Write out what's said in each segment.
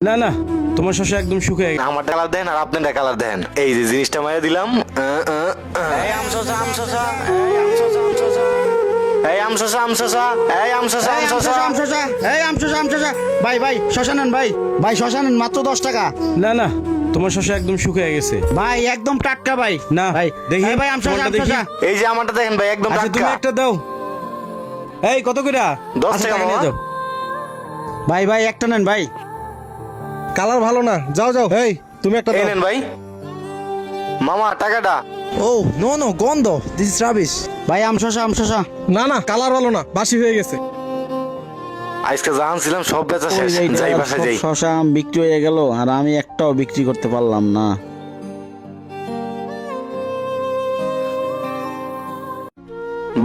না না তোমার শশা একদম শুকিয়ে গেছে। আমার কালার দেন আর আপনার কালার দেন। এই যে জিনিসটা মারা দিলাম আহ, আহ, আহ। এই আম শসা আম শসা এই আম শসা আম শসা। এই আম শসা আম শসা আম শসা এই আম শসা। শসা, আম শসা, এই আম শসা, আম শসা। ভাই ভাই শশা নেন ভাই। ভাই শশা নেন মাত্র দশ টাকা। না না তোমার শশা একদম শুকিয়ে গেছে। ভাই একদম টাটকা ভাই। না, ভাই দেখি, ভাই আম শসা, তোমারটা আম শসা। এই যে আমারটা দেখেন ভাই একদম আচ্ছা তুমি টাটকা। একটা দাও। এই কত কইরা? দশ আচ্ছা, টাকা নিয়ে যাও। ভাই ভাই একটা নেন ভাই। কালার ভালো না। যাও যাও। এই তুমি একটা এই দাও। নেন ভাই। মামা টাকাটা। ও নো নো গন্ধ। দিস ইজ রাবিশ ভাই আম শসা আম শসা। না না কালার ভালো না। বাসি হয়ে গেছে। আজকে জাহান ছিলাম সব বেচা শেষ। যাই বাসা যাই। শসা আম বিক্রি হয়ে গেল আর আমি একটাও বিক্রি করতে পারলাম না।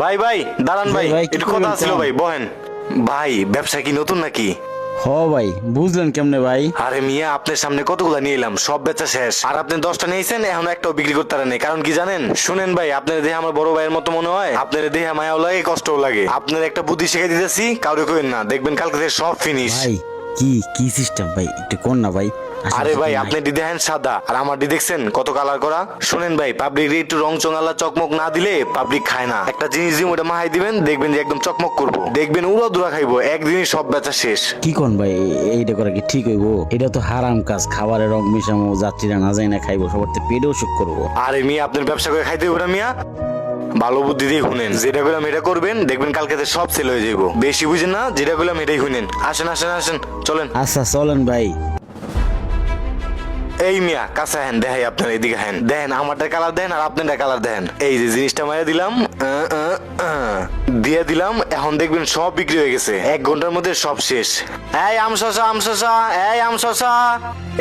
ভাই ভাই দাঁড়ান ভাই। ভাই, কি একটু কথা করবেন, ছিল ভাই বহেন। ভাই ব্যবসা কি নতুন নাকি? হ ভাই বুঝলেন কেমনে ভাই? আরে মিয়া আপনার সামনে কতগুলা নিয়ে এলাম সব বেচা শেষ। আর আপনি দশটা নিয়েছেন এখন একটাও বিক্রি করতে নেই। কারণ কি জানেন? শুনেন ভাই আপনার দেহে আমার বড় ভাইয়ের মতো মনে হয় আপনার দেহে মায়াও লাগে কষ্টও লাগে। আপনার একটা বুদ্ধি শিখে দিতেছি কাউরে কইন না। দেখবেন কালকে থেকে সব ফিনিশ ভাই কি কি সিস্টেম ভাই একটু কোন না ভাই? আরে ভাই আপনি ডি দেখেন সাদা আর আমার ডি দেখছেন কত কালার করা? শুনেন ভাই পাবলিক একটু রং চঙালা চকমক না দিলে পাবলিক খায় না। একটা জিনিস দিয়ে ওটা মাহাই দিবেন দেখবেন যে একদম চকমক করব। দেখবেন উড়া দুরা খাইবো একদিনই সব বেচা শেষ। কি কোন ভাই এইটা করা কি ঠিক হইব? এটা তো হারাম কাজ খাবারের রং মিশামো যাত্রীরা না যায় না খাইবো সবার তো পেটেও সুখ করব। আরে মিয়া আপনার ব্যবসা করে খাইতে ওরা মিয়া? ভালো বুদ্ধি দিয়ে শুনেন যেটা করলাম এটা করবেন দেখবেন কালকে সব সেল হয়ে যাব বেশি বুঝেন না যেটা করলাম এটাই শুনেন। আসেন আসেন আসেন চলেন। আচ্ছা চলেন ভাই। এই মিয়া কাছে হ্যান দেখাই আপনার এদিকে হ্যান দেন আমারটা কালার দেন আর আপনারটা কালার দেন। এই যে জিনিসটা মারা দিলাম। দিয়ে দিলাম এখন দেখবেন সব বিক্রি হয়ে গেছে। এক ঘণ্টার মধ্যে সব শেষ। এই আম শসা আম শসা এই আম শসা।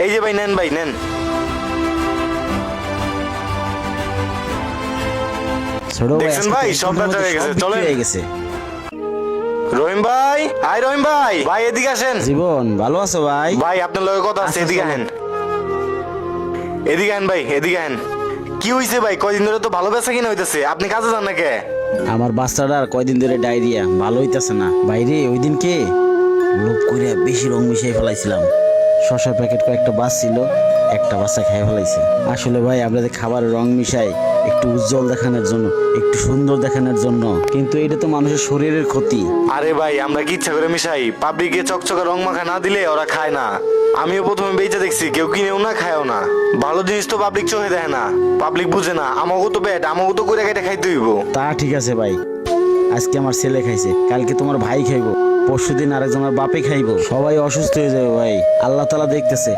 এই যে ভাই নেন ভাই নেন। দেখছেন ভাই, সব বেচা হয়ে গেছে, চলেন। হয়ে গেছে। রহিম ভাই আই রহিম ভাই ভাই এদিকে আসেন। জীবন ভালো আছো ভাই? ভাই আপনার লগে কথা আছে আচ্ছা, এদিকে চলো। এদিকে আন ভাই, এদিকে আন কি হইছে ভাই? কয়দিন ধরে তো ভালো বেচা কিনা হইতেছে। আপনি কাজে যান নাকি? কে আমার বাচ্চাটার কয়দিন ধরে ডায়রিয়া, ভালো হইতাছে না। বাইরে ওই দিনকে লোভ করে বেশি রং মিশিয়ে ফেলাইছিলাম। শশার প্যাকেট কয়েকটা বাস ছিল একটা বাচ্চা খেয়ে ফেলাইছে। আসলে ভাই আপনাদের খাবারের রং মিশাই একটু উজ্জ্বল দেখানোর জন্য একটু সুন্দর দেখানোর জন্য কিন্তু এটা তো মানুষের শরীরের ক্ষতি। আরে ভাই আমরা কি ইচ্ছা করে মিশাই? পাবলিকে চকচকে রং মাখা না দিলে ওরা খায় না। আমিও প্রথমে বেঁচে দেখছি কেউ কিনেও না খায়ও না। ভালো জিনিস তো পাবলিক চোখে দেয় না। পাবলিক বুঝে না আমাকেও তো ব্যাট আমাকেও তো করে খাইতে হইব। তা ঠিক আছে ভাই। আজকে আমার ছেলে খাইছে কালকে তোমার ভাই খাইবো। পরশু দিন আরেকজনের বাপে খাইবো। সবাই অসুস্থ হয়ে যাবে ভাই। আল্লাহ তালা দেখতেছে।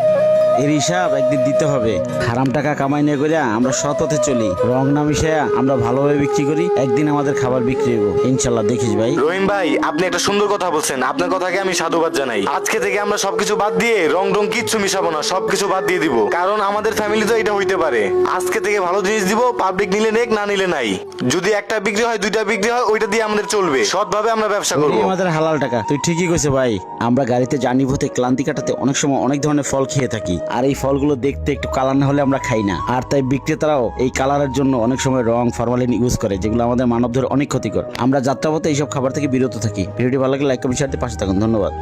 এর হিসাব একদিন দিতে হবে। হারাম টাকা কামাই নিয়ে করে আমরা সৎ পথে চলি। রং না মিশাইয়া আমরা ভালোভাবে বিক্রি করি একদিন আমাদের খাবার বিক্রি হইব। ইনশাল্লাহ দেখিস ভাই। রহিম ভাই আপনি একটা সুন্দর কথা বলছেন। আপনার কথাকে আমি সাধুবাদ জানাই। আজকে থেকে আমরা সবকিছু বাদ দিয়ে রং রং কিচ্ছু মিশাবো না সবকিছু বাদ দিয়ে দিব। কারণ আমাদের ফ্যামিলি তো এটা হইতে পারে। আজকে থেকে ভালো জিনিস দিব পাবলিক নিলে নেক না নিলে নাই। যদি একটা বিক্রি হয় দুইটা বিক্রি হয় ওইটা দিয়ে আমাদের চলবে। সৎভাবে আমরা ব্যবসা করব। আমাদের হালাল টাকা। তুই ঠিকই কইছে ভাই। আমরা গাড়িতে জার্নি ভূতে ক্লান্তি কাটাতে অনেক সময় অনেক ধরনের ফল খেয়ে থাকি। আর এই ফলগুলো দেখতে একটু কালার না হলে আমরা খাই না। আর তাই বিক্রেতারাও এই কালারের জন্য অনেক সময় রং ফরমালিন ইউজ করে, যেগুলো আমাদের মানবদের অনেক ক্ষতিকর। আমরা যাত্রাপথে এইসব খাবার থেকে বিরত থাকি। ভিডিওটি ভালো লাগলে লাইক কমেন্ট শেয়ার দিয়ে পাশে থাকুন। ধন্যবাদ।